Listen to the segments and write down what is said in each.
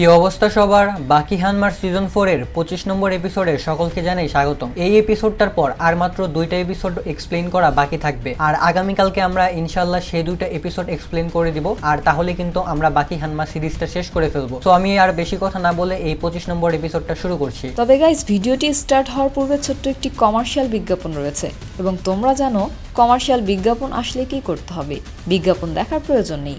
কি অবস্থা সবার? বাকি হানমার সিজন ফোর এর পঁচিশ নম্বর এপিসোডে সকলকে জানাই স্বাগতম। এই এপিসোডটার পর আর মাত্র দুইটা এপিসোড এক্সপ্লেন করা বাকি থাকবে। আর আগামীকালকে আমরা ইনশাল্লাহ সেই দুইটা এপিসোড এক্সপ্লেন করে দিব। আর তাহলে কিন্তু আমরা বাকি হানমা সিরিজটা শেষ করে ফেলব। তো আমি আর বেশি কথা না বলে এই পঁচিশ নম্বর এপিসোডটা শুরু করছি। তবে গাইস ভিডিওটি স্টার্ট হওয়ার পূর্বে ছোট্ট একটি কমার্শিয়াল বিজ্ঞাপন রয়েছে। এবং তোমরা জানো কমার্শিয়াল বিজ্ঞাপন আসলে কি করতে হবে? বিজ্ঞাপন দেখার প্রয়োজন নেই।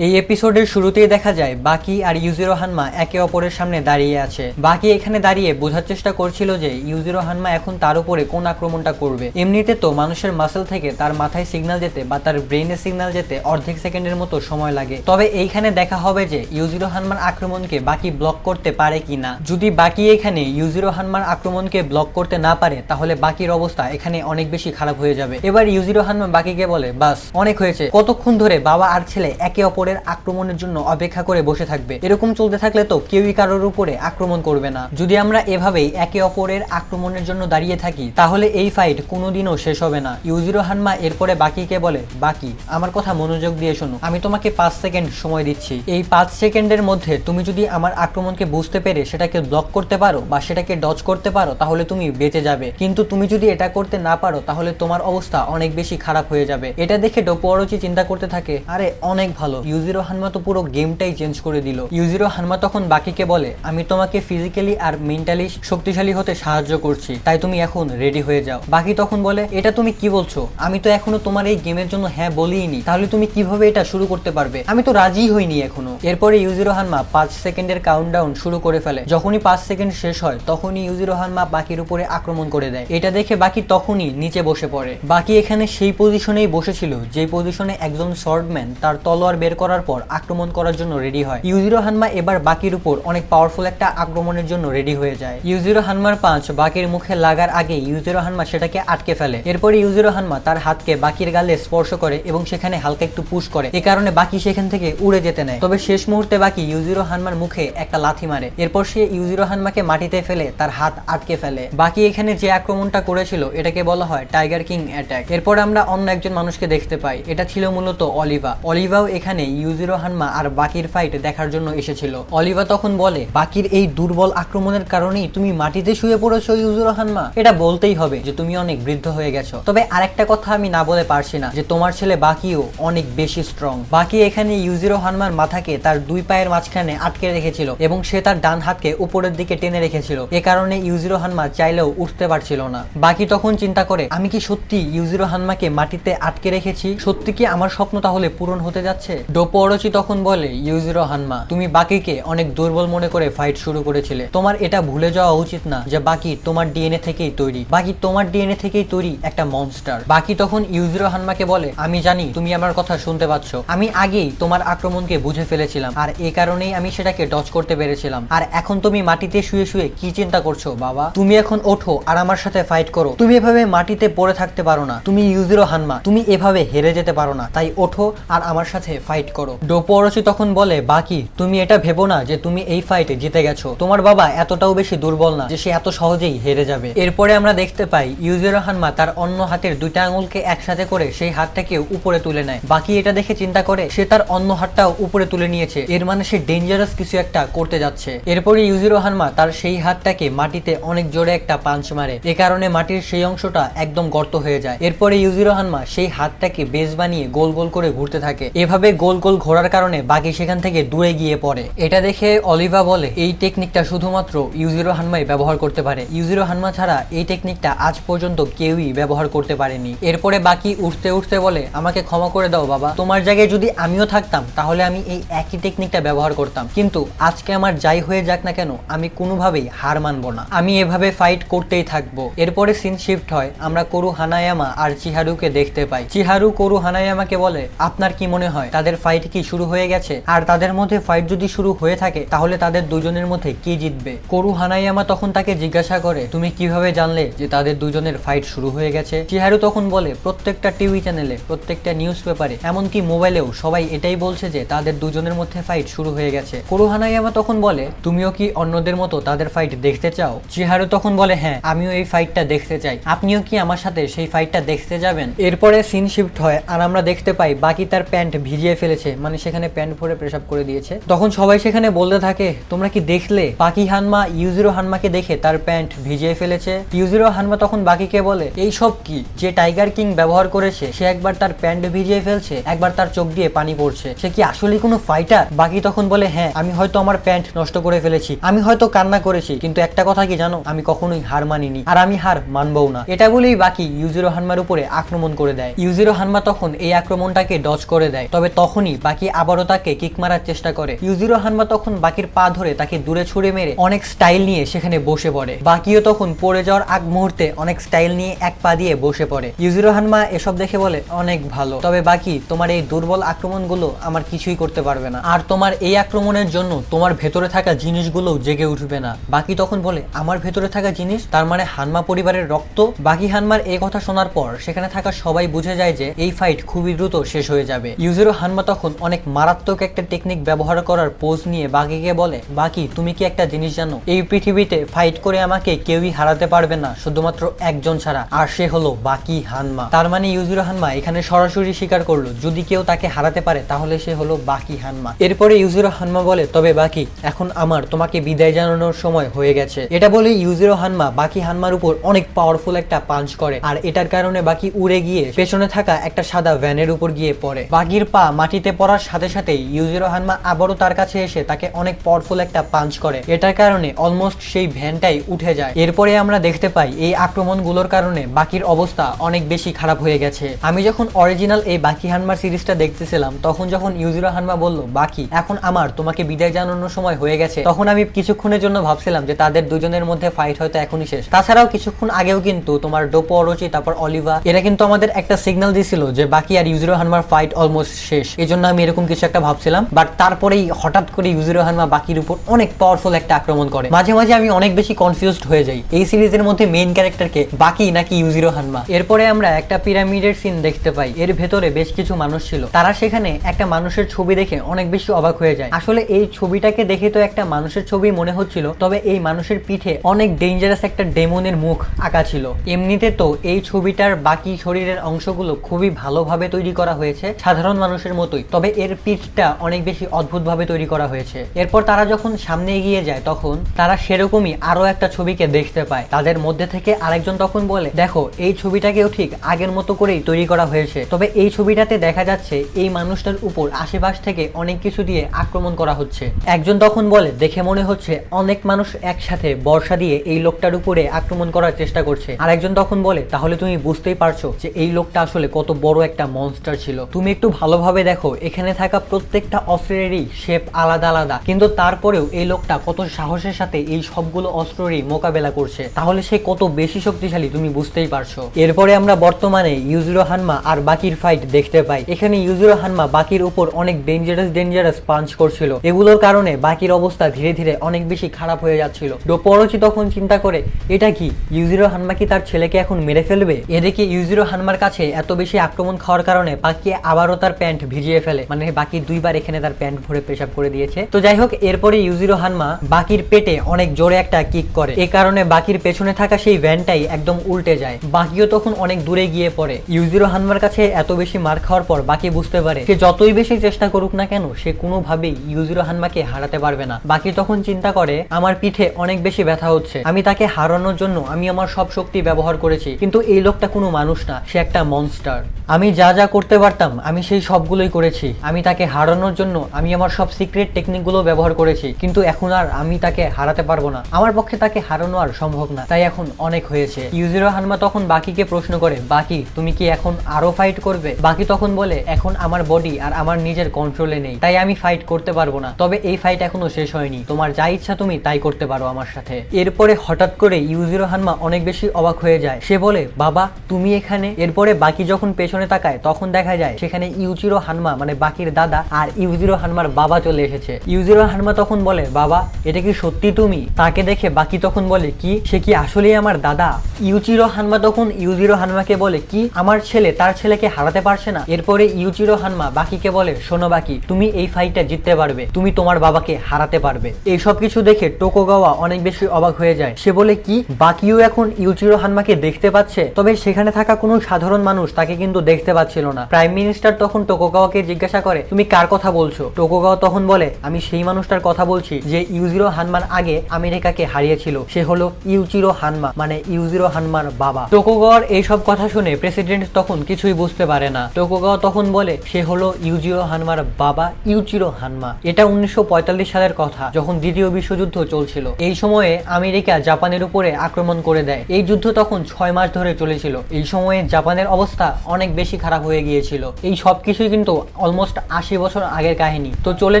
এই এপিসোডের শুরুতেই দেখা যায়, বাকি আর ইউজিরো হানমা একে অপরের সামনে দাঁড়িয়ে আছে। বাকি এখানে দাঁড়িয়ে বোঝার চেষ্টা করছিল যে, ইউজিরো হানমা এখন তার উপরে কোন আক্রমণটা করবে। এমনিতে তো মানুষের মাসেল থেকে তার মাথায় সিগন্যাল যেতে বা তার ব্রেনে সিগন্যাল যেতে অর্ধেক সেকেন্ডের মতো সময় লাগে। তবে এইখানে দেখা হবে যে, ইউজিরো হানমার আক্রমণকে বাকি ব্লক করতে পারে কিনা। যদি বাকি এখানে ইউজিরো হানমার আক্রমণকে ব্লক করতে না পারে, তাহলে বাকির অবস্থা এখানে অনেক বেশি খারাপ হয়ে যাবে। এবার ইউজিরো হানমা বাকিকে বলে, বাস, অনেক হয়েছে। কতক্ষণ ধরে বাবা আর ছেলে একে অপরের আক্রমণের জন্য অপেক্ষা করে বসে থাকবে। এরকম চলতে থাকলে তো কেউই কারোর উপরে আক্রমণ করবে না। যদি আমরা এভাবেই একে অপরের আক্রমণের জন্য দাঁড়িয়ে থাকি, তাহলে এই ফাইট কোনোদিনও শেষ হবে না। ইউজিরো হানমা এরপরে বাকিকে বলে, বাকি, আমার কথা মনোযোগ দিয়ে শোনো। আমি তোমাকে পাঁচ সেকেন্ড সময় দিচ্ছি। এই পাঁচ সেকেন্ডের মধ্যে তুমি যদি আমার আক্রমণকে বুঝতে পেরে সেটাকে ব্লক করতে পারো বা সেটাকে ডজ করতে পারো, তাহলে তুমি বেঁচে যাবে। কিন্তু তুমি যদি এটা করতে না পারো, তাহলে তোমার অবস্থা অনেক বেশি খারাপ হয়ে যাবে। এটা দেখে ডোপোয়ারোচি চিন্তা করতে থাকে, আরে, অনেক ভালো। ইউজিরো হানমা তো পুরো গেমটাই চেঞ্জ করে দিল। ইউজিরো হানমা তখন বাকিকে বলে, আমি তোমাকে ফিজিক্যালি আর মেন্টালি শক্তিশালী হতে সাহায্য করছি, তাই তুমি এখন রেডি হয়ে যাও। বাকি তখন বলে, এটা তুমি কি বলছো? আমি তো এখনও তোমার এই গেমের জন্য হ্যাঁ বলিনি, তাহলে তুমি কীভাবে এটা শুরু করতে পারবে? আমি তো রাজি হইনি এখনও। এরপরে ইউজিরো হানমা পাঁচ সেকেন্ডের কাউন্টডাউন শুরু করে ফেলে। যখনই পাঁচ সেকেন্ড শেষ হয়, তখনই ইউজিরো হানমা বাকির উপরে আক্রমণ করে দেয়। এটা দেখে বাকি তখনই নিচে বসে পড়ে। বাকি এখানে সেই পজিশনেই বসেছিল যে পজিশনে একজন শর্টম্যান তার তলোয়ার বের করার পর আক্রমণ করার জন্য রেডি হয়। ইউজিরো হানমা এবার বাকির উপর অনেক পাওয়ারফুল একটা আক্রমণের জন্য রেডি হয়ে যায়। ইউজিরো হানমার পাঁচ বাকির মুখে লাগার আগে ইউজিরো হানমা সেটাকে আটকে ফেলে। এরপরে ইউজিরো হানমা তার হাতকে বাকির গালে স্পর্শ করে এবং সেখানে হালকা একটু পুশ করে। এ কারণে বাকি সেখান থেকে উড়ে যেতে নেয়। তবে শেষ মুহূর্তে বাকি ইউজিরো হানমার মুখে একটা লাথি মারে। এরপর সে ইউজিরো হানমাকে মাটিতে ফেলে তার হাত আটকে ফেলে। বাকি এখানে যে আক্রমণটা করেছিল, এটাকে বলা হয় টাইগার কিং অ্যাটাক এরপর আমরা অন্য একজন মানুষকে দেখতে পাই। এটা ছিল মূলত অলিভা অলিভাও এখানে ইউজিরো হানমা আর বাকির ফাইট দেখার জন্য এসেছিল। অলিভা তখন বলে, বাকির এই দুর্বল আক্রমণের কারণেই তুমি মাটিতে শুয়ে পড়েছো ইউজিরো হানমা? এটা বলতেই হবে যে তুমি অনেক বৃদ্ধ হয়ে গেছো। তবে আরেকটা কথা আমি না বলে পারছি না, যে তোমার ছেলে বাকিও অনেক বেশি স্ট্রং বাকি এখানে ইউজিরো হানমার মাথাকে তার দুই পায়ের মাঝখানে আটকে রেখেছিল এবং সে তার ডান হাতকে উপরের দিকে টেনে রেখেছিল। এ কারণে ইউজিরো হানমা চাইলেও উঠতে পারছিল না। বাকি তখন চিন্তা করে, আমি কি সত্যি ইউজিরো হানমাকে মাটিতে আটকে রেখেছি? সত্যি কি আমার স্বপ্ন তাহলে পূরণ হতে যাচ্ছে? ডোপোরচি তখন বলে, ইউজিরো হানমা, তুমি বাকিকে অনেক দুর্বল মনে করে ফাইট শুরু করেছিলে। তোমার এটা ভুলে যাওয়া উচিত না যে বাকি তোমার ডিএনএ থেকেই তৈরি। বাকি তোমার ডিএনএ থেকেই তৈরি একটা মনস্টার বাকি তখন ইউজিরো হানমাকে বলে, আমি জানি তুমি আমার কথা শুনতে পাচ্ছ। আমি আগেই তোমার আক্রমণকে বুঝে ফেলেছিলাম আর এ কারণেই আমি সেটাকে ডচ করতে পেরেছিলাম। আর এখন তুমি মাটিতে শুয়ে শুয়ে কি চিন্তা করছ, বাবা? তুমি এখন ওঠো আর আমার সাথে ফাইট করো। তুমি এভাবে মাটিতে পড়ে থাকতে পারো না। তুমি ইউজিরো হানমা, তুমি এভাবে হেরে যেতে পারো না। তাই ওঠো আর আমার সাথে ফাইট করো। ডোপোরচি তখন বলে, বাকি, তুমি এটা ভেবো না যে তুমি এই ফাইটে জিতে গেছো। তোমার বাবা এতটাও বেশি দুর্বল না যে সে এত সহজেই হেরে যাবে। এরপরে আমরা দেখতে পাই, ইউজিরো হানমা তার অন্য হাতের দুইটা আঙুলকে একসাথে করে সেই হাতটাকে উপরে তুলে নেয়। বাকি এটা দেখে চিন্তা করে, সে তার অন্য হাতটাও উপরে তুলে নিয়েছে। এর মানে সে ডেঞ্জারাস কিছু একটা করতে যাচ্ছে। এরপরে ইউজিরো হানমা তার সেই হাতটাকে মাটিতে অনেক জোরে একটা পাঞ্চ মারে। এ কারণে মাটির সেই অংশটা একদম গর্ত হয়ে যায়। এরপরে ইউজিরো হানমা সেই হাতটাকে বেজ বানিয়ে গোল গোল করে ঘুরতে থাকে। এভাবে গোল গোল ঘোরার কারণে বাকি সেখান থেকে দূরে গিয়ে পড়ে। এটা দেখে অলিভা বলে, এই টেকনিকটা শুধুমাত্র ইউজিরো হানমাই ব্যবহার করতে পারে। ইউজিরো হানমা ছাড়া এই টেকনিকটা আজ পর্যন্ত কেউই ব্যবহার করতে পারেনি। এরপরে বাকি উঠতে উঠতে বলে, আমাকে ক্ষমা করে দাও বাবা। তোমার জায়গায় যদি আমিও থাকতাম, তাহলে আমি এই একই টেকনিকটা ব্যবহার করতাম। কিন্তু আজকে আমার যাই হয়ে যাক না কেন, আমি কোনোভাবেই হার মানবো না। আমি এভাবে ফাইট করতেই থাকব। এরপরে সিন শিফট হয়। আমরা করু হানায়ামা আর চিহারুকে দেখতে পাই। চিহারু করু হানায়ামাকে বলে, আপনার কি মনে হয়? তাদের ফাইট কি শুরু হয়ে গেছে? আর তাদের মধ্যে ফাইট যদি শুরু হয়ে থাকে, তাহলে তাদের দুজনের মধ্যে কি জিতবে? করু হানায়ামা তখন তাকে জিজ্ঞাসা করে, তুমি কীভাবে জানলে যে তাদের দুজনের ফাইট শুরু হয়ে গেছে? চিহারু তখন বলে, প্রত্যেকটা টিভি চ্যানেলে প্রত্যেকটা নিউজ পেপারে এমনকি মোবাইলেও সবাই এটাই বলছে যে তাদের দুজনের মধ্যে ফাইট শুরু হয়ে গেছে। করু হানায়ামা তখন বলে, তুমিও কি অন্যদের মতো তাদের ফাইট দেখতে চাও? চিহারু তখন বলে হ্যাঁ আমিও এই ফাইটটা দেখতে চাই। আপনিও কি আমার সাথে সেই ফাইটটা দেখতে যাবেন? এরপরে সিন শিফট হয়, আর আমরা দেখতে পাই বাকি তার প্যান্ট ভিজিয়ে ফেলেছে। মানে সেখানে প্যান্ট পরে প্রেসাব করে দিয়েছে। তখন সবাই সেখানে বলতে থাকে, তোমরা কি দেখলে? বাকি হানমা, ইউজিরো হানমাকে দেখে তার প্যান্ট ভিজিয়ে ফেলেছে। ইউজিরো হানমা তখন বাকিকে বলে, এই সব কি? যে টাইগার কিং ব্যবহার করেছে, সে একবার তার প্যান্ট ভিজিয়ে ফেলছে, একবার তার চোখ দিয়ে পানি পড়ছে। সে কি আসলে কোনো ফাইটার বাকি তখন বলে হ্যাঁ আমি হয়তো আমার প্যান্ট নষ্ট করে ফেলেছি। আমি হয়তো কান্না করেছি, কিন্তু একটা কথা কি জানো? আমি কখনোই হার মানিনি, আর আমি হার মানবও না। এটা বলেই বাকি ইউজিরো হানমার উপরে আক্রমণ করে দেয়। ইউজিরো হানমা তখন এই আক্রমণটাকে ডজ করে দেয়। তবে তখনই বাকি আবারও তাকে কিক মারার চেষ্টা করে। ইউজিরো হানমা তখন বাকির পা ধরে তাকে দূরে ছুড়ে মেরে অনেক স্টাইল নিয়ে সেখানে বসে পড়ে। বাকিও তখন পড়ে যাওয়ার আগ মুহূর্তে অনেক স্টাইল নিয়ে এক পা দিয়ে বসে পড়ে। ইউজিরো হানমা এসব দেখে বলে, অনেক ভালো। তবে বাকি, তোমার এই দুর্বল আক্রমণগুলো আমার কিছুই করতে পারবে না। আর তোমার এই আক্রমণের জন্য তোমার ভেতরে থাকা জিনিসগুলো জেগে উঠবে না। বাকি তখন বলে, আমার ভেতরে থাকা জিনিস? তার মানে হানমা পরিবারের রক্ত? বাকি হানমার এই কথা শোনার পর সেখানে থাকা সবাই বুঝে যায় যে, এই ফাইট খুবই দ্রুত শেষ হয়ে যাবে। ইউজিরো হানমা তখন অনেক মারাত্মক একটা টেকনিক ব্যবহার করার পোজ নিয়ে বাকিকে বলে বাকি তুমি কি একটা জিনিস জানো? এই পৃথিবীতে ফাইট করে আমাকে কেউই হারাতে পারবে না, শুধুমাত্র একজন ছাড়া, আর সে হলো বাকি হানমা। তার মানে ইউজিরো হানমা এখানে সরাসরি স্বীকার করল, যদি কেউ তাকে হারাতে পারে, তাহলে সে হলো বাকি হানমা। এরপরে ইউজিরো হানমা বলে, তবে বাকি এখন আমার তোমাকে বিদায় জানানোর সময় হয়ে গেছে। এটা বলে ইউজিরো হানমা বাকি হানমার উপর অনেক পাওয়ারফুল একটা পাঞ্চ করে, আর এটার কারণে বাকি উড়ে গিয়ে পেছনে থাকা একটা সাদা ভ্যানের উপর গিয়ে পড়ে। বাকির পা মাটিতে পড়ার সাথে সাথে ইউজিরো হানমা আবারও তার কাছে এসে তাকে অনেক পাওয়ারফুল একটা পাঞ্চ করে। এটার কারণে অলমোস্ট সেই ভ্যানটাই উঠে যায়। এরপরে আমরা দেখতে পাই এই আক্রমণগুলোর কারণে বাকির অবস্থা অনেক বেশি খারাপ হয়ে গেছে। আমি যখন অরিজিনাল এই বাকি হানমার সিরিজটা দেখতেছিলাম, তখন যখন ইউজিরো হানমা বলল, বাকি, এখন আমার, তোমাকে বিদায় জানানোর সময় হয়ে গেছে। তখন আমি কিছুক্ষণের জন্য ভাবছিলাম যে তাদের দুজনের মধ্যে ফাইট হয়তো এখনই শেষ। তাছাড়াও কিছুক্ষণ আগেও কিন্তু তোমার ডোপো অরচি, তারপর অলিভা, এরা কিন্তু আমাদের একটা সিগন্যাল দিছিল যে বাকি আর ইউজিরো হানমার ফাইট অলমোস্ট শেষ। এই জন্য আমি এরকম কিছু একটা ভাবছিলাম বাট তারপরেই হঠাৎ করে ইউজিরো হানমা বাকির উপর অনেক পাওয়ারফুল একটা আক্রমণ করে। মাঝে মাঝে আমি অনেক বেশি কনফিউজড হয়ে যাই। এই সিরিজের মধ্যে মেইন ক্যারেক্টারকে বাকি নাকি ইউজিরো হানমা এরপরে আমরা একটা পিরামিডের সিন দেখতে পাই। এর ভেতরে বেশ কিছু মানুষ ছিল। তারা সেখানে একটা মানুষের ছবি দেখে অনেক বেশি অবাক হয়ে যায়। আসলে এই ছবিটাকে দেখে তো একটা মানুষের ছবি মনে হচ্ছিল, তবে এই মানুষের পিঠে অনেক ডেঞ্জারাস একটা ডেমনের মুখ আঁকা ছিল। এমনিতে তো এই ছবিটার বাকি শরীরের অংশগুলো খুবই ভালোভাবে তৈরি করা হয়েছে সাধারণ মানুষের মতোই। তবে এর পিঠটা অনেক বেশি অদ্ভুতভাবে তৈরি করা হয়েছে। এরপর তারা যখন সামনে এগিয়ে যায়, তখন তারা সেরকমই আরও একটা ছবিকে দেখতে পায়। তাদের মধ্যে থেকে আরেকজন তখন বলে, দেখো, এই ছবিটাকেও ঠিক আগের মতো করেই তৈরি করা হয়েছে। তবে এই ছবিটাতে দেখা যাচ্ছে এই মানুষটার উপর আশেপাশ থেকে অনেক কিছু দিয়ে আক্রমণ করা হচ্ছে। একজন তখন বলে, দেখে মনে হচ্ছে অনেক মানুষ একসাথে বর্ষা দিয়ে এই লোকটার উপরে আক্রমণ করার চেষ্টা করছে। আর একজন তখন বলে, তাহলে তুমি বুঝতেই পারছ যে এই লোকটা আসলে কত বড় একটা মনস্টার ছিল। তুমি একটু ভালোভাবে দেখো এখানে থাকা প্রত্যেকটা অস্ত্রেরই শেপ আলাদা আলাদা। কিন্তু তারপরেও এই লোকটা কত সাহসের সাথে এই সবগুলো অস্ত্রেরই মোকাবেলা করছে। তাহলে সে কত বেশি শক্তিশালী তুমি বুঝতেই পারছ। এরপরে আমরা বর্তমানে ইউজিরো হানমা আর বাকির ফাইট দেখতে পাই। এখানে ইউজিরো হানমা বাকির উপর অনেক ডেঞ্জারাস ডেঞ্জারাস পাঞ্চ করছিল। এগুলোর কারণে বাকির অবস্থা ধীরে ধীরে অনেক বেশি খারাপ হয়ে যাচ্ছিল। ডোপরচি তখন চিন্তা করে, এটা কি? ইউজিরো হানমা কি তার ছেলেকে এখন মেরে ফেলবে? এদিকে ইউজিরো হানমার কাছে এত বেশি আক্রমণ খাওয়ার কারণে বাকি আবারও তার প্যান্ট ভিজিয়ে মেরে ফেলে। মানে বাকি দুইবার এখানে তার প্যান্ট ভরে পেশাব করে দিয়েছে। তো যাই হোক, এরপরে ইউজিরো হানমা বাকির পেটে অনেক জোরে একটা কিক করে। এ কারণে বাকির পেছনে থাকা সেই ভ্যানটাই একদম উল্টে যায়। বাকিও তখন অনেক দূরে গিয়ে পড়ে। ইউজিরো হানমার কাছে এত বেশি মার খাওয়ার পর বাকি বুঝতে পারে, সে যতই বেশি চেষ্টা করুক না কেন, সে কোনোভাবেই ইউজিরো হানমাকে হারাতে পারবে না। বাকি তখন চিন্তা করে, আমার পিঠে অনেক বেশি ব্যথা হচ্ছে। আমি তাকে হারানোর জন্য আমি আমার সব শক্তি ব্যবহার করেছি, কিন্তু এই লোকটা কোনো মানুষ না। সে একটা মনস্টার আমি যা যা করতে পারতাম, আমি সেই সবগুলোই করেছি। আমি তাকে হারানোর জন্য আমি আমার সব সিক্রেট টেকনিকগুলো ব্যবহার করেছি। কিন্তু এখন আর আমি তাকে হারাতে পারব না। আমার পক্ষে তাকে হারানো আর সম্ভব না। তাই এখন অনেক হয়েছে। ইউজিরো হানমা তখন বাকিকে প্রশ্ন করে, বাকি, তুমি কি এখন আরও ফাইট করবে? বাকি তখন বলে, এখন আমার বডি আর আমার নিজের কন্ট্রোলে নেই। তাই আমি ফাইট করতে পারব না। তবে এই ফাইট এখনও শেষ হয়নি। তোমার যা ইচ্ছা তুমি তাই করতে পারো আমার সাথে। এরপরে হঠাৎ করে ইউজিরো হানমা অনেক বেশি অবাক হয়ে যায়। সে বলে, বাবা, তুমি এখানে? এরপরে বাকি যখন পেছনে তাকায়, তখন দেখা যায় সেখানে ইউজিরো হানমা মানে বাকির দাদা আর ইউজিরো হানমার বাবা চলে এসেছে। ইউজিরো হানমা তখন বলে, বাবা, এটা কি সত্যি তুমি? তাকে দেখে বাকি তখন বলে, কি? সে কি আসলেই আমার দাদা? ইউচিরো হানমা তখন ইউজিরো হানমাকে বলে, কি? আমার ছেলে তার ছেলেকে হারাতে পারছে না? এরপরে ইউচিরো হানমা বাকিকে বলে, শোনো বাকি, তুমি এই ফাইটটা জিততে পারবে। তুমি তোমার বাবাকে হারাতে পারবে। এই সব কিছু দেখে টোকোগাওয়া অনেক বেশি অবাক হয়ে যায়। সে বলে, কি? বাকিও এখন ইউচিরো হানমাকে দেখতে পাচ্ছে? তবে সেখানে থাকা কোনো সাধারণ মানুষ তাকে কিন্তু দেখতে পাচ্ছিল না। প্রাইম মিনিস্টার তখন টোকোগাওয়াকে জিজ্ঞাসা করে, তুমি কার কথা বলছো? টোকোগাওয়া তখন বলে, আমি সেই মানুষটার কথা বলছি যে ইউজিরো হানমান আগে আমেরিকাকে হারিয়েছিল। সে হলো ইউচিরো হানমা মানে ইউজিরো হানমার বাবা। টোকোগাওয়ার এইসব কথা শুনে প্রেসিডেন্ট তখন কিছুই বুঝতে পারে না। টোকোগাও তখন বলে, সে হলো ইউজিরো হানমার বাবা, ইউচিরো হানমা। এটা উনিশশো পঁয়তাল্লিশ সালের কথা, যখন দ্বিতীয় বিশ্বযুদ্ধ চলছিল। এই সময়ে আমেরিকা জাপানের উপরে আক্রমণ করে দেয়। এই যুদ্ধ তখন ছয় মাস ধরে চলেছিল। এই সময়ে জাপানের অবস্থা অনেক বেশি খারাপ হয়ে গিয়েছিল। এই সব কিছুই কিন্তু অলমোস্ট আশি বছর আগের কাহিনী। তো চলে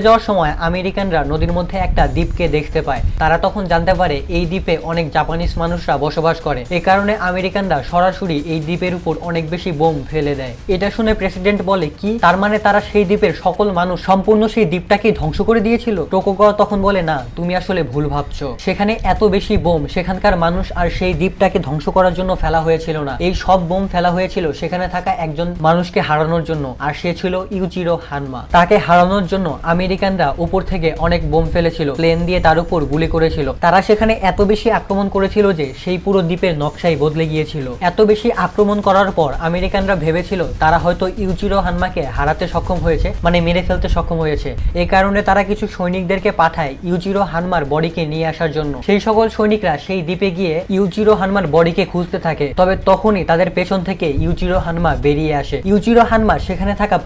যাওয়ার সময় আমেরিকানরা নদীর মধ্যে একটা দ্বীপকে দেখতে পায়। তারা তখন জানতে পারে এই দ্বীপে অনেক জাপানিজ মানুষরা বসবাস করে। এ কারণে আমেরিকানরা সরাসরি এই দ্বীপের উপর অনেক বেশি বোম ফেলে দেয়। এটা শুনে প্রেসিডেন্ট বলে, কি? তার মানে তারা সেই দ্বীপের সকল মানুষ সম্পূর্ণ সেই দ্বীপটাকে ধ্বংস করে দিয়েছিল? টোকোগাওয়া তখন বলে, না, তুমি আসলে ভুল ভাবছ। সেখানে এত বেশি বোম, সেখানকার মানুষ আর সেই দ্বীপটাকে ধ্বংস করার জন্য ফেলা হয়েছিল না। এই সব বোম ফেলা হয়েছিল সেখানে থাকা একজন মানুষকে হারানোর জন্য। আর সে ছিল ইউচিরো হানমা তাকে হারানোর জন্য আমেরিকানরা উপর থেকে অনেক বোম ফেলেছিল, প্লেন দিয়ে তার উপর গুলি করেছিল। তারা সেখানে এত বেশি আক্রমণ করেছিল যে সেই পুরো দ্বীপের নকশাই বদলে গিয়েছিল। এত বেশি আক্রমণ করার পর আমেরিকানরা ভেবেছিল তারা হয়তো ইউচিরো হানমাকে হারাতে সক্ষম হয়েছে মানে মেরে ফেলতে সক্ষম হয়েছে। এই কারণে তারা কিছু সৈনিকদেরকে পাঠায় ইউচিরো হানমার বডিকে নিয়ে আসার জন্য। সেই সকল সৈনিকরা সেই দ্বীপে গিয়ে ইউচিরো হানমার বডিকে খুঁজতে থাকে, তবে তখনই তাদের পেছন থেকে ইউচিরো হানমা বেরিয়ে আসে। ইউচিরো হানমা সেখানে থাকা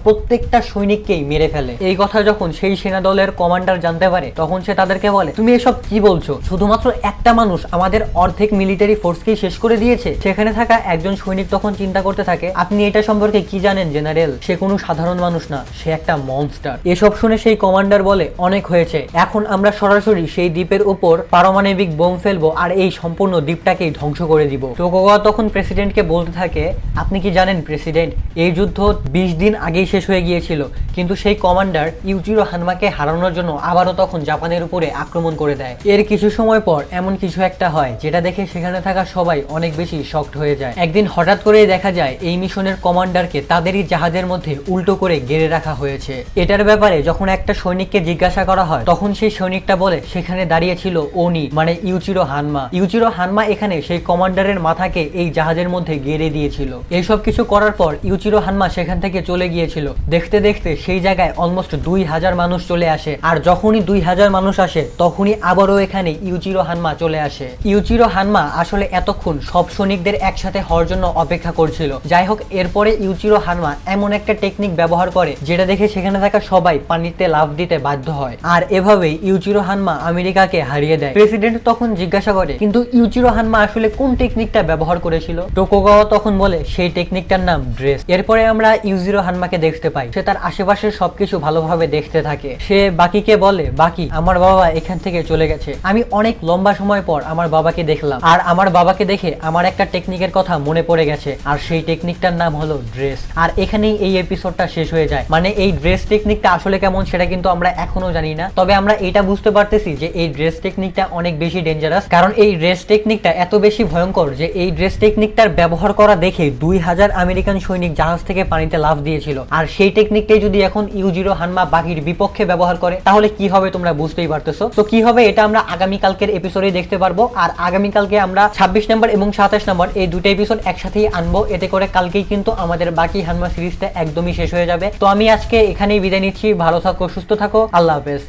প্রত্যেকটা সৈনিককেই মেরে ফেলে। এই কথা যখন সেই সেনা দলের কমান্ডার জানতে পারে, তখন সে তাদেরকে বলে, তুমি এসব কি বলছো? শুধুমাত্র একটা মানুষ আমাদের অর্ধেক মিলিটারি ফোর্সকেই শেষ করে দিয়েছে। সেখানে থাকা একজন সৈনিক তখন চিন্তা করতে থাকে, আপনি এটা সম্পর্কে কি জানেন, জেনারেল? সে কোনো সাধারণ মানুষ না, সে একটা মনস্টার এসব শুনে সেই কমান্ডার বলে, অনেক হয়েছে। এখন আমরা সরাসরি সেই দ্বীপের উপর পারমাণবিক বোম ফেলব আর এই সম্পূর্ণ দ্বীপটাকেই ধ্বংস করে দিব। টোকোগা তখন প্রেসিডেন্টকে বলতে থাকে, আপনি কি জানেন প্রেসিডেন্ট এই যুদ্ধ বিশ দিন আগেই শেষ হয়ে গিয়েছিল, কিন্তু সেই কমান্ডার ইউজিরো হানমাকে হারানোর জন্য আবারও তখন জাপানের উপরে আক্রমণ করে দেয়। এর কিছু সময় পর এমন কিছু একটা হয়, যেটা দেখে সেখানে থাকা সবাই অনেক বেশি শকড হয়ে যায়। একদিন হঠাৎ করে দেখা যায়, এই মিশনের কমান্ডারকে তাদেরই জাহাজের মধ্যে উল্টো করে গেড়ে রাখা হয়েছে। এটার ব্যাপারে যখন একটা সৈনিককে জিজ্ঞাসা করা হয়, তখন সেই সৈনিকটা বলে, সেখানে দাঁড়িয়েছিল ওনি মানে ইউচিরো হানমা। ইউচিরো হানমা এখানে সেই কমান্ডারের মাথাকে এই জাহাজের মধ্যে গেড়ে দিয়েছিল। এইসব কিছু করার পর ইউচিরো হানমা সেখান থেকে চলে গিয়েছিল। দেখতে দেখতে সেই জায়গায় অলমোস্ট দুই হাজার মানুষ চলে আসে। আর যখনই দুই হাজার মানুষ আসে, তখনই আবারও এখানে ইউচিরো হানমা চলে আসে। ইউচিরো হানমা আসলে এতক্ষণ সব সৈনিকদের একসাথে হওয়ার জন্য অপেক্ষা করছিল। যাই হোক, এরপরে ইউচিরো হানমা এমন একটা টেকনিক ব্যবহার করে, যেটা দেখে সেখানে থাকা সবাই পানিতে লাফ দিতে বাধ্য হয়। আর এভাবেই ইউচিরো হানমা আমেরিকাকে হারিয়ে দেয়। প্রেসিডেন্ট তখন জিজ্ঞাসা করে, কিন্তু ইউচিরো হানমা আসলে কোন টেকনিকটা ব্যবহার করেছিল? টোকোগাওয়া তখন বলে, সেই টেকনিকটার নাম ড্রেস। এরপরে আমরা ইউজিরো হানমাকে দেখতে পাই। সে তার আশেপাশের সবকিছু ভালোভাবে দেখতে থাকে। সে বাকিকে বলে, বাকি, আমার বাবা এখান থেকে চলে গেছে। আমি অনেক লম্বা সময় পর আমার বাবাকে দেখলাম। আর আমার বাবাকে দেখে আমার একটা টেকনিকের কথা মনে পড়ে গেছে। আর সেই টেকনিকটার নাম হলো ড্রেস। আর এখানেই এই এপিসোডটা শেষ হয়ে যায়। মানে এই ড্রেস টেকনিকটা আসলে কেমন সেটা কিন্তু আমরা এখনও জানি না। তবে আমরা এটা বুঝতে পারতেছি যে এই ড্রেস টেকনিকটা অনেক বেশি ডেঞ্জারাস কারণ এই ড্রেস টেকনিকটা এত বেশি ভয়ঙ্কর যে এই ড্রেস টেকনিকটার ব্যবহার করা দেখে দুই হাজার আমেরিকান সৈনিক জাহাজ থেকে পানিতে লাফ দিয়েছিল। আর সেই টেকনিকটাই যদি এখন ইউ জিরো হানমা বাঘির বিপক্ষে ব্যবহার করে, তাহলে কি হবে তোমরা বুঝতেই পারতেছো? তো কি হবে এটা আমরা আগামীকালকের এপিসোডে দেখতে পারব। আর আগামীকালকে আমরা ছাব্বিশ নম্বর এবং সাতাশ নম্বর এই দুটো এপিসোড একসাথেই আনব। এতে করে কালকেই কিন্তু আমাদের বাকি হানমা সিরিজটা একদমই শেষ হয়ে যাবে। তো আমি আজকে এখানেই বিদায় নিচ্ছি। ভালো থাকো, সুস্থ থাকো। আল্লাহ হাফেজ।